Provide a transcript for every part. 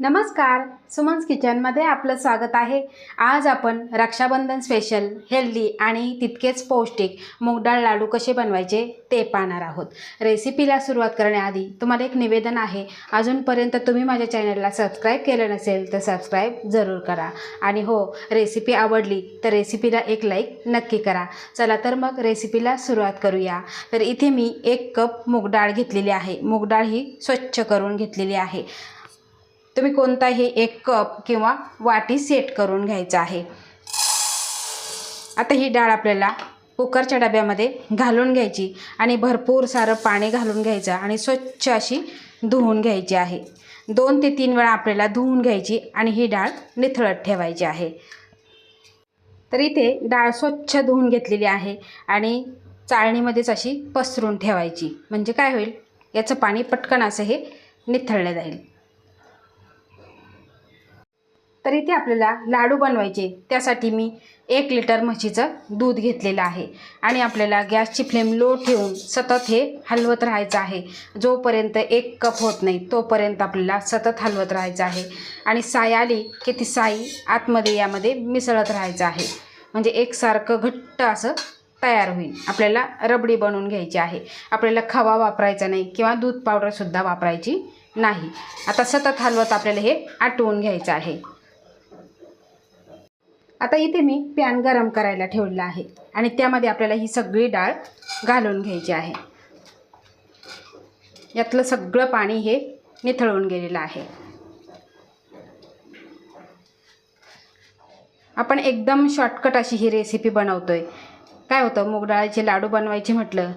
नमस्कार सुमन्स किचनमध्ये आपलं स्वागत आहे. आज आपण रक्षाबंधन स्पेशल हेल्दी आणि तितकेच पौष्टिक मूगडाळ लाडू कसे बनवायचे ते पाहणार आहोत. रेसिपीला सुरुवात करण्याआधी तुम्हाला एक निवेदन आहे. अजूनपर्यंत तुम्ही माझ्या चॅनलला सबस्क्राईब केलं नसेल तर सबस्क्राईब जरूर करा. आणि हो रेसिपी आवडली तर रेसिपीला एक लाईक नक्की करा. चला तर मग रेसिपीला सुरुवात करूया. तर इथे मी एक कप मूगडाळ घेतलेली आहे. मूगडाळ ही स्वच्छ करून घेतलेली आहे. तुम्ही कोणताही एक कप किंवा वाटी सेट करून घ्यायचा आहे. आता ही डाळ आपल्याला कुकरच्या डब्यामध्ये घालून घ्यायची आणि भरपूर सारं पाणी घालून घ्यायचं आणि स्वच्छ अशी धुवून घ्यायची आहे. दोन ते तीन वेळा आपल्याला धुवून घ्यायची आणि ही डाळ निथळत ठेवायची आहे. तर इथे डाळ स्वच्छ धुवून घेतलेली आहे आणि चाळणीमध्येच अशी पसरून ठेवायची. म्हणजे काय होईल? याचं पाणी पटकन असं हे निथळलं जाईल. तर इथे आपल्याला लाडू बनवायचे. त्यासाठी मी एक लिटर म्हशीचं दूध घेतलेलं आहे. आणि आपल्याला गॅसची फ्लेम लो ठेवून सतत हे हलवत राहायचं आहे. जोपर्यंत एक कप होत नाही तोपर्यंत आपल्याला सतत हलवत राहायचं आहे. आणि साय आली की ती साई आतमध्ये यामध्ये मिसळत राहायचं आहे. म्हणजे एकसारखं घट्ट असं तयार होईल. आपल्याला रबडी बनवून घ्यायची आहे. आपल्याला खवा वापरायचा नाही किंवा दूध पावडरसुद्धा वापरायची नाही. आता सतत हलवत आपल्याला हे आटवून घ्यायचं आहे. आता इथे मी पॅन गरम करायला ठेवलेला आहे. आणि त्यामध्ये आपल्याला ही सगळी डाळ घालून घ्यायची आहे. यातलं सगळं पाणी हे निथळून गेलेलं आहे. आपण एकदम शॉर्टकट अशी ही रेसिपी बनवतोय. काय होतं मूग डाळीचे लाडू बनवायचे म्हटलं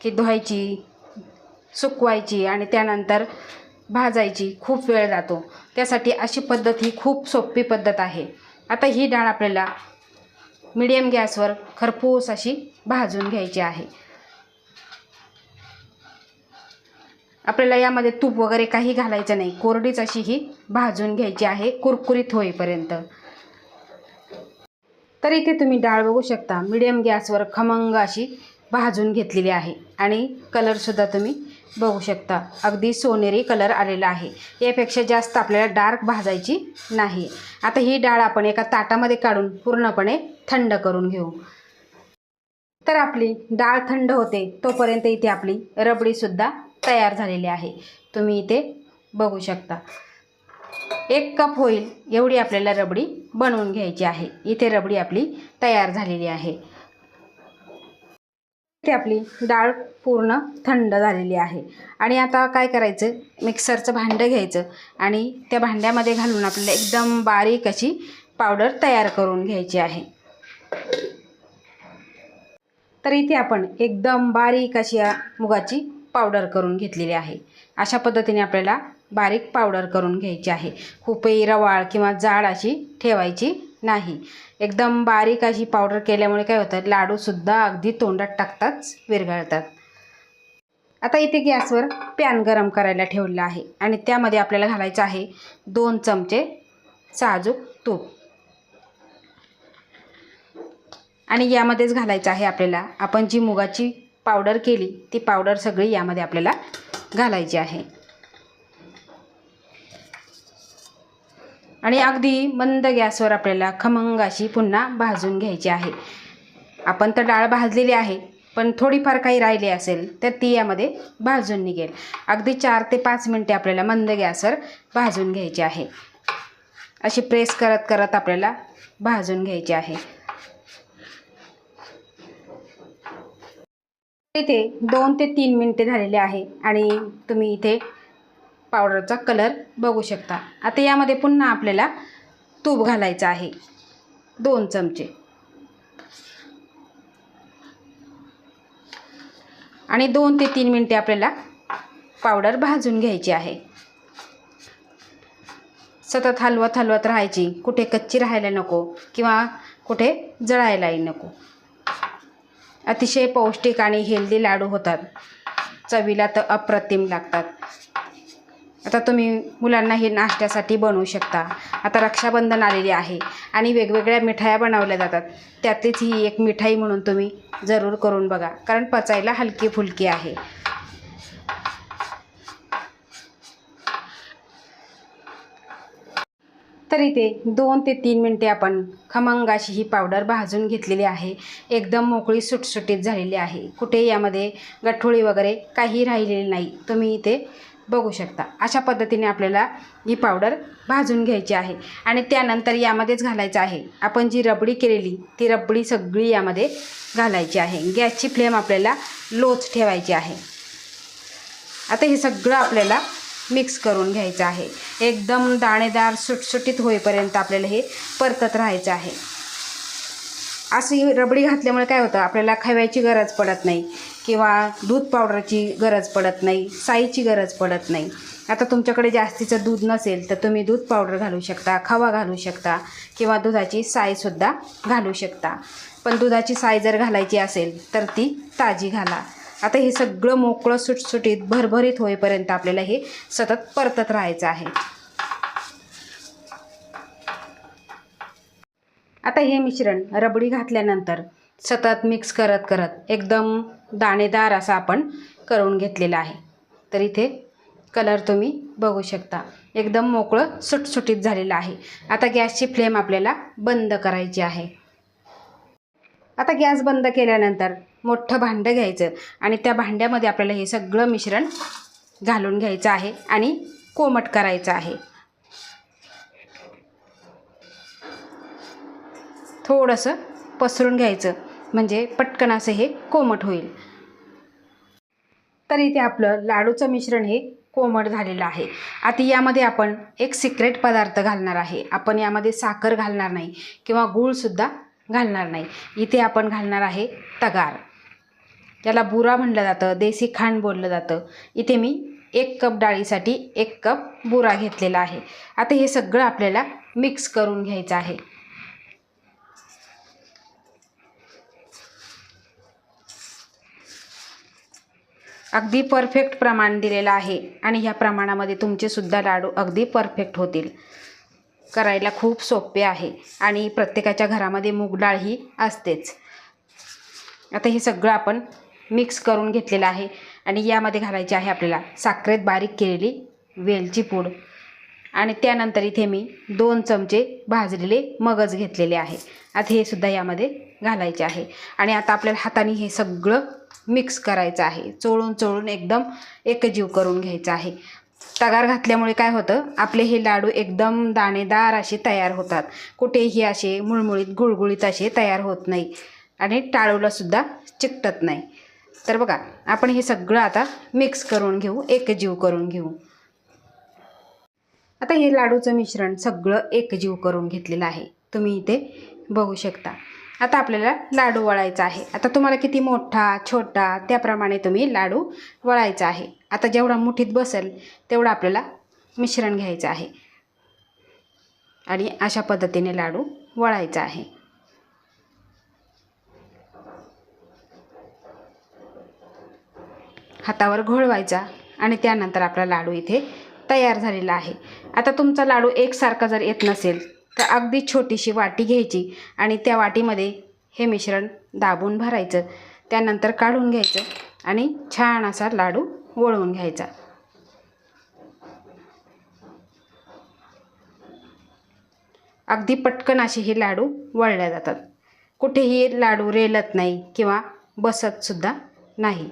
की धुवायची सुकवायची आणि त्यानंतर भाजायची. खूप वेळ जातो. त्यासाठी अशी पद्धत ही खूप सोपी पद्धत आहे. आता ही डाळ आपल्याला मिडियम गॅसवर खरपूस अशी भाजून घ्यायची आहे. आपल्याला यामध्ये तूप वगैरे काही घालायचं नाही. कोरडीच अशी ही भाजून घ्यायची आहे. कुरकुरीत होईपर्यंत. तर इथे तुम्ही डाळ बघू शकता. मिडियम गॅसवर खमंग अशी भाजून घेतलेली आहे. आणि कलरसुद्धा तुम्ही बघू शकता. अगदी सोनेरी कलर आलेला आहे. यापेक्षा जास्त आपल्याला डार्क भाजायची नाही. आता ही डाळ आपण एका ताटामध्ये काढून पूर्णपणे थंड करून घेऊ. तर आपली डाळ थंड होते तोपर्यंत इथे आपली रबडीसुद्धा तयार झालेली आहे. तुम्ही इथे बघू शकता. एक कप होईल एवढी आपल्याला रबडी बनवून घ्यायची आहे. इथे रबडी आपली तयार झालेली आहे. इथे आपली डाळ पूर्ण थंड झालेली आहे. आणि आता काय करायचं? मिक्सरचं भांडं घ्यायचं आणि त्या भांड्यामध्ये घालून आपल्याला एकदम बारीक अशी पावडर तयार करून घ्यायची आहे. तर इथे आपण एकदम बारीक अशी या मुगाची पावडर करून घेतलेली आहे. अशा पद्धतीने आपल्याला बारीक पावडर करून घ्यायची आहे. खूपही रवाळ किंवा जाड अशी ठेवायची नाही. एकदम बारीक अशी पावडर केल्यामुळे काय होतं लाडूसुद्धा अगदी तोंडात टाकताच विरघळतात. आता इथे गॅसवर पॅन गरम करायला ठेवलेला आहे आणि त्यामध्ये आपल्याला घालायचं आहे दोन चमचे साजूक तूप. आणि यामध्येच घालायचं आहे आपल्याला आपण जी मुगाची पावडर केली ती पावडर सगळी यामध्ये आपल्याला घालायची आहे. आणि अगदी मंद गॅसवर आपल्याला खमंग अशी पुन्हा भाजून घ्यायची आहे. आपण तर डाळ भाजलेली आहे पण थोडीफार काही राहिली असेल तर ती यामध्ये भाजून निघेल. अगदी चार ते पाच मिनटे आपल्याला मंद गॅसवर भाजून घ्यायची आहे. अशी प्रेस करत करत आपल्याला भाजून घ्यायची आहे. इथे दोन ते तीन मिनटे झालेले आहे आणि तुम्ही इथे पावडरचा कलर बघू शकता. आता यामध्ये पुन्हा आपल्याला तूप घालायचं आहे. दोन चमचे. आणि दोन ते तीन मिनटे आपल्याला पावडर भाजून घ्यायची आहे. सतत हलवत हलवत राहायची. कुठे कच्ची राहायला नको किंवा कुठे जळायलाही नको. अतिशय पौष्टिक आणि हेल्दी लाडू होतात. चवीला तर अप्रतिम लागतात. आता तुम्ही मुलांना हे नाश्त्यासाठी बनवू शकता. आता रक्षाबंधन आलेली आहे आणि वेगवेगळ्या मिठाया बनवल्या जातात. त्यातलीच ही एक मिठाई म्हणून तुम्ही जरूर करून बघा कारण पचायला हलकी फुलकी आहे. तर इथे दोन ते तीन मिनटे आपण खमंगाशी ही पावडर भाजून घेतलेली आहे. एकदम मोकळी सुटसुटीत झालेली आहे. कुठे यामध्ये गठोळी वगैरे काही राहिलेली नाही. तुम्ही इथे बघू शकता. अशा पद्धतीने आपल्याला ही पावडर भाजून घ्यायची आहे. आणि त्यानंतर यामध्येच घालायचं आहे. आपण जी रबडी केलेली ती रबडी सगळी यामध्ये घालायची आहे. गॅसची फ्लेम आपल्याला लोच ठेवायची आहे. आता हे सगळं आपल्याला मिक्स करून घ्यायचं आहे. एकदम दाणेदार सुटसुटीत होईपर्यंत आपल्याला हे परतत राहायचं आहे. अशी रबडी घातल्यामुळे काय होतं? आपल्याला खव्याची गरज पडत नाही किंवा दूध पावडरची गरज पडत नाही साईची गरज पडत नाही. आता तुमच्याकडे जास्तीचं दूध नसेल तर तुम्ही दूध पावडर घालू शकता खवा घालू शकता किंवा दुधाची साईसुद्धा घालू शकता. पण दुधाची साय जर घालायची असेल तर ती ताजी घाला. आता हे सगळं मोकळं सुटसुटीत भरभरीत होईपर्यंत आपल्याला हे सतत परतत राहायचं आहे. आता हे मिश्रण रबडी घातल्यानंतर सतत मिक्स करत करत एकदम दाणेदार असा आपण करून घेतलेला आहे. तर इथे कलर तुम्ही बघू शकता. एकदम मोकळं सुटसुटीत झालेलं आहे. आता गॅसची फ्लेम आपल्याला बंद करायची आहे. आता गॅस बंद केल्यानंतर मोठं भांडं घ्यायचं आणि त्या भांड्यामध्ये आपल्याला हे सगळं मिश्रण घालून घ्यायचं आहे आणि कोमट करायचं आहे. थोडंसं पसरून घ्यायचं. म्हणजे पटकन असं हे कोमट होईल. तर इथे आपलं लाडूचं मिश्रण हे कोमट झालेलं आहे. आता यामध्ये आपण एक सिक्रेट पदार्थ घालणार आहे. आपण यामध्ये साखर घालणार नाही किंवा गूळसुद्धा घालणार नाही. इथे आपण घालणार आहे तगार. याला बुरा म्हणलं जातं देसी खांड बोललं जातं. इथे मी एक कप डाळीसाठी एक कप बुरा घेतलेला आहे. आता हे सगळं आपल्याला मिक्स करून घ्यायचं आहे. अगदी परफेक्ट प्रमाण दिलेलं आहे. आणि ह्या प्रमाणामध्ये तुमचेसुद्धा लाडू अगदी परफेक्ट होतील. करायला खूप सोपे आहे. आणि प्रत्येकाच्या घरामध्ये मूग डाळ ही असतेच. आता हे सगळं आपण मिक्स करून घेतलेलं आहे. आणि यामध्ये घालायची आहे आपल्याला साखरेत बारीक केलेली वेलची पूड. आणि त्यानंतर इथे मी दोन चमचे भाजलेले मगज घेतलेले आहे. आता हे सुद्धा यामध्ये घालायचे आहे. आणि आता आपल्याला हाताने हे सगळं मिक्स करायचं आहे. चोळून चोळून एकदम एकजीव करून घ्यायचं आहे. तगार घातल्यामुळे काय होतं? आपले हे लाडू एकदम दाणेदार असे तयार होतात. कुठेही असे मुळमुळीत गुळगुळीत असे तयार होत नाही. आणि टाळूलासुद्धा चिकटत नाही. तर बघा आपण हे सगळं आता मिक्स करून घेऊ एकजीव करून घेऊ. आता हे लाडूचं मिश्रण सगळं एकजीव करून घेतलेलं आहे. तुम्ही इथे बघू शकता. आता आपल्याला लाडू वळायचा आहे. आता तुम्हाला किती मोठा छोटा त्याप्रमाणे तुम्ही लाडू वळायचा आहे. आता जेवढा मुठीत बसेल तेवढं आपल्याला मिश्रण घ्यायचं आहे. आणि अशा पद्धतीने लाडू वळायचा आहे. हातावर घोळवायचा आणि त्यानंतर आपला लाडू इथे तयार झालेला आहे. आता तुमचा लाडू एकसारखा जर येत नसेल तर अगदी छोटीशी वाटी घ्यायची आणि त्या वाटीमध्ये हे मिश्रण दाबून भरायचं. त्यानंतर काढून घ्यायचं आणि छान असा लाडू वळवून घ्यायचा. अगदी पटकन असे हे लाडू वळल्या जातात. कुठेही लाडू रेलत नाही किंवा बसतसुद्धा नाही.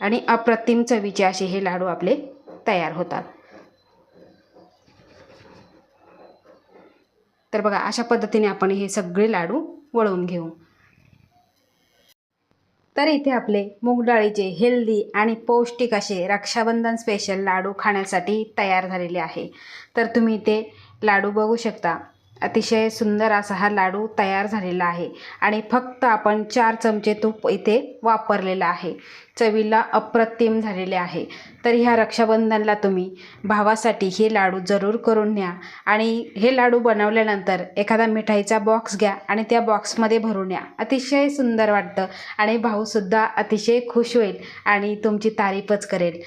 आणि अप्रतिम चवीचे असे हे लाडू आपले तयार होतात. तर बघा अशा पद्धतीने आपण हे सगळे लाडू वळवून घेऊ. तर इथे आपले मूग डाळीचे हेल्दी आणि पौष्टिक असे रक्षाबंधन स्पेशल लाडू खाण्यासाठी तयार झालेले आहे. तर तुम्ही ते लाडू बघू शकता. अतिशय सुंदर असा हा लाडू तयार झालेला आहे. आणि फक्त आपण चार चमचे तूप इथे वापरलेलं आहे. चवीला अप्रतिम झालेले आहे. तर ह्या रक्षाबंधनला तुम्ही भावासाठी हे लाडू जरूर करून न्या. आणि हे लाडू बनवल्यानंतर एखादा मिठाईचा बॉक्स घ्या आणि त्या बॉक्समध्ये भरून या. अतिशय सुंदर वाटतं आणि भाऊसुद्धा अतिशय खुश होईल आणि तुमची तारीफच करेल.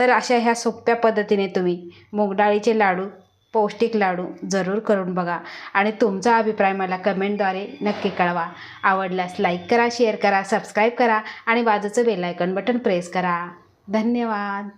तर अशा ह्या सोप्या पद्धतीने तुम्ही मूगडाळीचे लाडू पौष्टिक लाडू जरूर करून बघा. आणि तुमचा अभिप्राय मला कमेंटद्वारे नक्की कळवा. आवडल्यास लाईक करा शेअर करा सबस्क्राईब करा आणि बाजूचं बेलायकन बटन प्रेस करा. धन्यवाद.